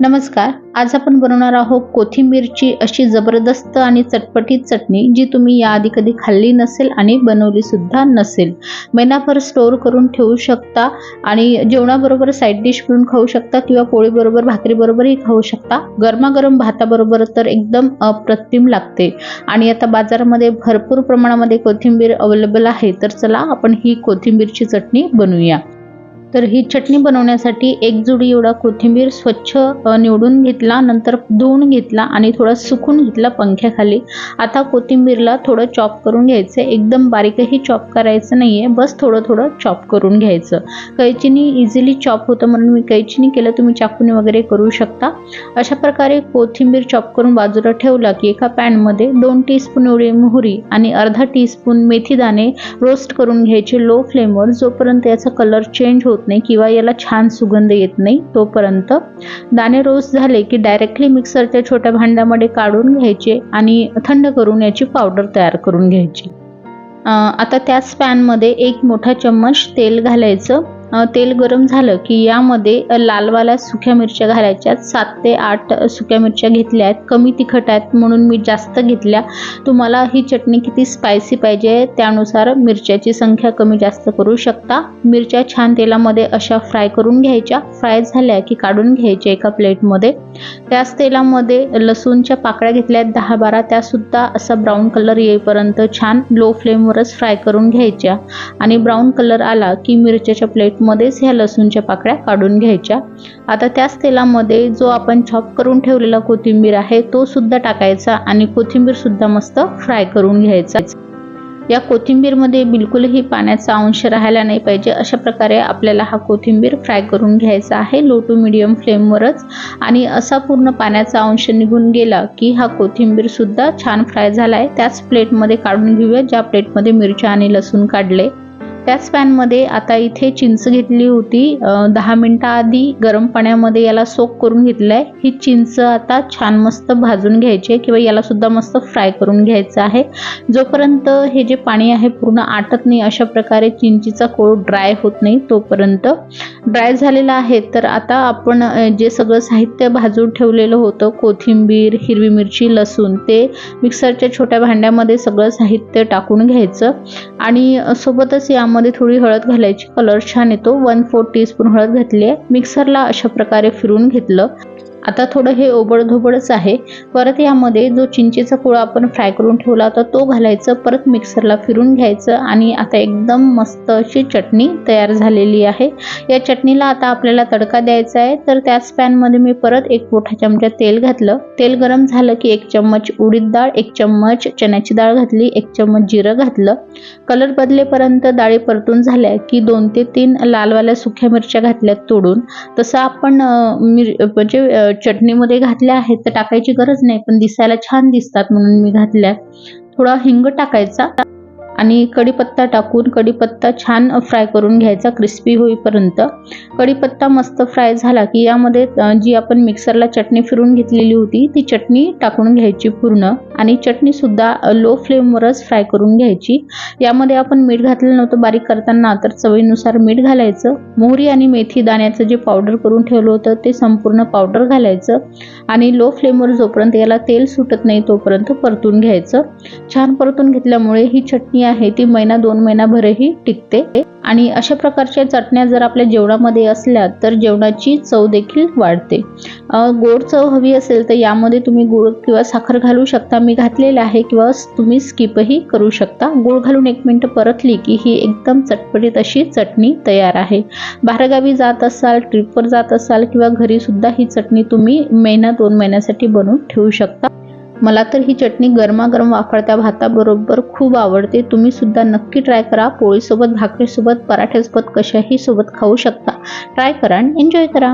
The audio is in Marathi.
नमस्कार आज आपण बनवणार आहोत कोथिंबीरची अशी जबरदस्त आणि चटपटीत चटणी जी तुम्ही याआधी कधी खाल्ली नसेल आणि बनवली सुद्धा नसेल. महिनाभर स्टोअर करून ठेवू शकता आणि जेवणाबरोबर साईड डिश म्हणून खाऊ शकता किंवा पोळीबरोबर भाकरीबरोबरही खाऊ शकता. गरमागरम भाताबरोबर तर एकदम अप्रतिम लागते. आणि आता बाजारामध्ये भरपूर प्रमाणामध्ये कोथिंबीर अवेलेबल आहे तर चला आपण ही कोथिंबीरची चटणी बनवूया. तर ही चटणी बनवण्यासाठी एक जुडी एवढा कोथिंबीर स्वच्छ निवडून घेतला नंतर धुवून घेतला आणि थोडा सुकून घेतला पंख्याखाली. आता कोथिंबीरला थोडं चॉप करून घ्यायचं. एकदम बारीकही चॉप करायचं नाही आहे बस थोडं थोडं चॉप करून घ्यायचं. कैचीनी इझिली चॉप होतं म्हणून मी कैचीनी केलं. तुम्ही चाकूने वगैरे करू शकता. अशा प्रकारे कोथिंबीर चॉप करून बाजूला ठेवला की एका पॅनमध्ये दोन टीस्पून एवढी मोहरी आणि अर्धा टीस्पून मेथी दाणे रोस्ट करून घ्यायचे लो फ्लेमवर जोपर्यंत याचा कलर चेंज होत नाही किंवा याला छान सुगंध येत नाही तोपर्यंत दाणे रोस्ट झाले की डायरेक्टली मिक्सरच्या छोट्या भांड्यामध्ये काढून घ्यायचे आणि थंड करून याची पावडर तयार करून घ्यायची. आता त्याच पॅनमध्ये एक मोठा चम्मच तेल घालायचं. तेल गरम झालं की यामध्ये लालवाला सुक्या मिरच्या घालायच्या. सात ते आठ सुक्या मिरच्या घेतल्या आहेत. कमी तिखट आहेत म्हणून मी जास्त घेतल्या. तुम्हाला ही चटणी किती स्पायसी पाहिजे त्यानुसार मिरच्याची संख्या कमी जास्त करू शकता. मिरच्या छान तेलामध्ये अशा फ्राय करून घ्यायच्या. फ्राय झाल्या की काढून घ्यायच्या एका प्लेटमध्ये. त्याच तेलामध्ये लसूणच्या पाकळ्या घेतल्या आहेत दहा बारा. त्यासुद्धा असा ब्राऊन कलर येईपर्यंत छान लो फ्लेमवरच फ्राय करून घ्यायच्या. आणि ब्राऊन कलर आला की मिरच्याच्या प्लेट मध्येच ह्या लसूणच्या पाकळ्या काढून घ्यायच्या. आता त्याच तेलामध्ये जो आपण चॉप करून ठेवलेला कोथिंबीर आहे तो सुद्धा टाकायचा आणि कोथिंबीर सुद्धा मस्त फ्राय करून घ्यायचा. या कोथिंबीरमध्ये बिलकुलही पाण्याचा अंश राहायला नाही पाहिजे. अशा प्रकारे आपल्याला हा कोथिंबीर फ्राय करून घ्यायचा आहे लो टू मिडियम फ्लेमवरच आणि असा पूर्ण पाण्याचा अंश निघून गेला की हा कोथिंबीर सुद्धा छान फ्राय झाला आहे त्याच प्लेटमध्ये काढून घेऊया. ज्या प्लेटमध्ये मिरच्या आणि लसूण काढले. त्याच पॅनमध्ये आता इथे चिंच घेतली होती. दहा मिनटं आधी गरम पाण्यामध्ये याला सोक करून घेतलं आहे ही चिंच आता छान मस्त भाजून घ्यायची आहे किंवा यालासुद्धा मस्त फ्राय करून घ्यायचं आहे. जोपर्यंत हे जे पाणी आहे पूर्ण आटत नाही अशा प्रकारे चिंचीचा कोळ ड्राय होत नाही तोपर्यंत. ड्राय झालेला आहे तर आता आपण जे सगळं साहित्य भाजून ठेवलेलं होतं कोथिंबीर हिरवी मिरची लसूण ते मिक्सरच्या छोट्या भांड्यामध्ये सगळं साहित्य टाकून घ्यायचं. आणि सोबतच यामध्ये थोडी हळद घालायची. कलर छान येतो. वन फोर टीस्पून हळद घातली आहे मिक्सरला अशा प्रकारे फिरून घेतलं. आता थोडं हे ओबडधोबडच आहे. परत यामध्ये जो चिंचेचा कुळा आपण फ्राय करून ठेवला होता तो घालायचं परत मिक्सरला फिरून घ्यायचं आणि आता एकदम मस्त अशी चटणी तयार झालेली आहे. या चटणीला आता आपल्याला तडका द्यायचा आहे तर त्याच पॅनमध्ये मी परत एक मोठा चमचा तेल घातलं. तेल गरम झालं की एक चम्मच उडीद डाळ एक चम्मच चण्याची डाळ घातली एक चम्मच जिरं घातलं. कलर बदलेपर्यंत डाळी परतून झाल्या की दोन ते तीन लालवाल्या सुक्या मिरच्या घातल्या तोडून. तसं आपण मिर म्हणजे चटणीमध्ये घातल्या आहेत तर टाकायची गरज नाही पण दिसायला छान दिसतात म्हणून मी घातल्या. थोडा हिंग टाकायचा. आणि कढीपत्ता टाकून कढीपत्ता छान फ्राय करून घ्यायचा क्रिस्पी होईपर्यंत. कढीपत्ता मस्त फ्राय झाला की यामध्ये जी आपण मिक्सरला चटणी फिरून घेतलेली होती ती चटणी टाकून घ्यायची पूर्ण. आणि चटणीसुद्धा लो फ्लेमवरच फ्राय करून घ्यायची. यामध्ये आपण मीठ घातलं नव्हतं बारीक करताना तर चवीनुसार मीठ घालायचं. मोहरी आणि मेथी दाण्याचं जे पावडर करून ठेवलं होतं ते संपूर्ण पावडर घालायचं. आणि लो फ्लेमवर जोपर्यंत याला तेल सुटत नाही तोपर्यंत परतून घ्यायचं. छान परतून घेतल्यामुळे ही चटणी आहे ती महिना दोन महिनाभरही टिकते. आणि अशा प्रकारच्या चटण्या जर आपल्या जेवणामध्ये असल्या तर जेवणाची चव देखील वाढते. गोड चव हवी असेल तर यामध्ये तुम्ही गुळ किंवा साखर घालू शकता. मी घातलेलं आहे किंवा तुम्ही स्किपही करू शकता. गुळ घालून एक मिनटं परतली की ही एकदम चटपटीत अशी चटणी तयार आहे. बाहेरगावी जात असाल ट्रिपवर जात असाल किंवा घरीसुद्धा ही चटणी तुम्ही महिना दोन महिन्यासाठी बनवून ठेवू शकता. मला तर ही चटणी गरमागरम वाफळत्या भाताबरोबर खूप आवडते. तुम्ही सुद्धा नक्की ट्राय करा. पोळीसोबत भाकरीसोबत पराठ्यासोबत कशाही सोबत खाऊ शकता. ट्राय करा आणि एन्जॉय करा.